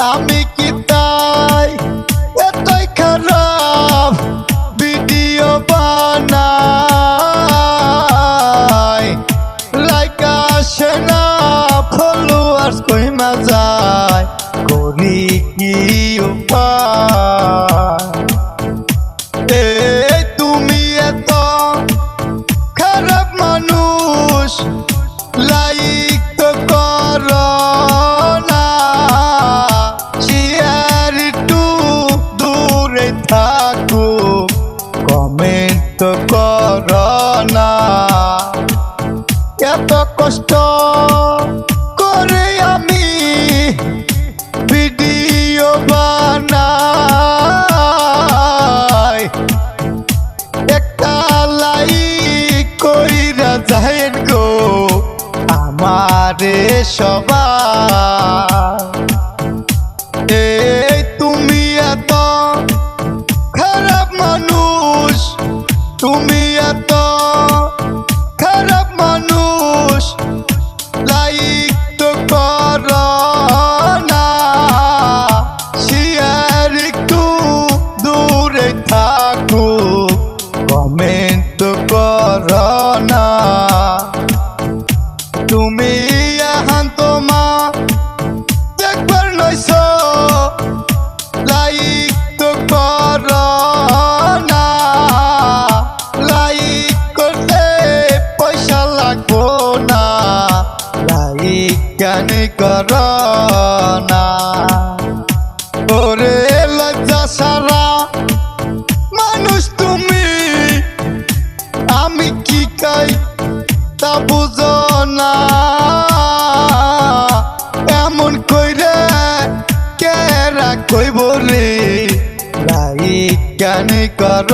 আমি কি তাই? এতই খারাপ ভিডিও বানাই। লাইক আসে না ফলোয়ার্স কইমা যায়। করি কি উপায়? তো করো না এত কষ্ট করে আমি ভিডিও বানাই। একটা লাইক কইরা যাহেন গো আমারে সবাই। কেন করো না লজ্জা সারা, মানুষ তুমি। আমি কি কাই তা বুঝো না। এমন কইরে কেরা কইব রে? লাইক কেন কর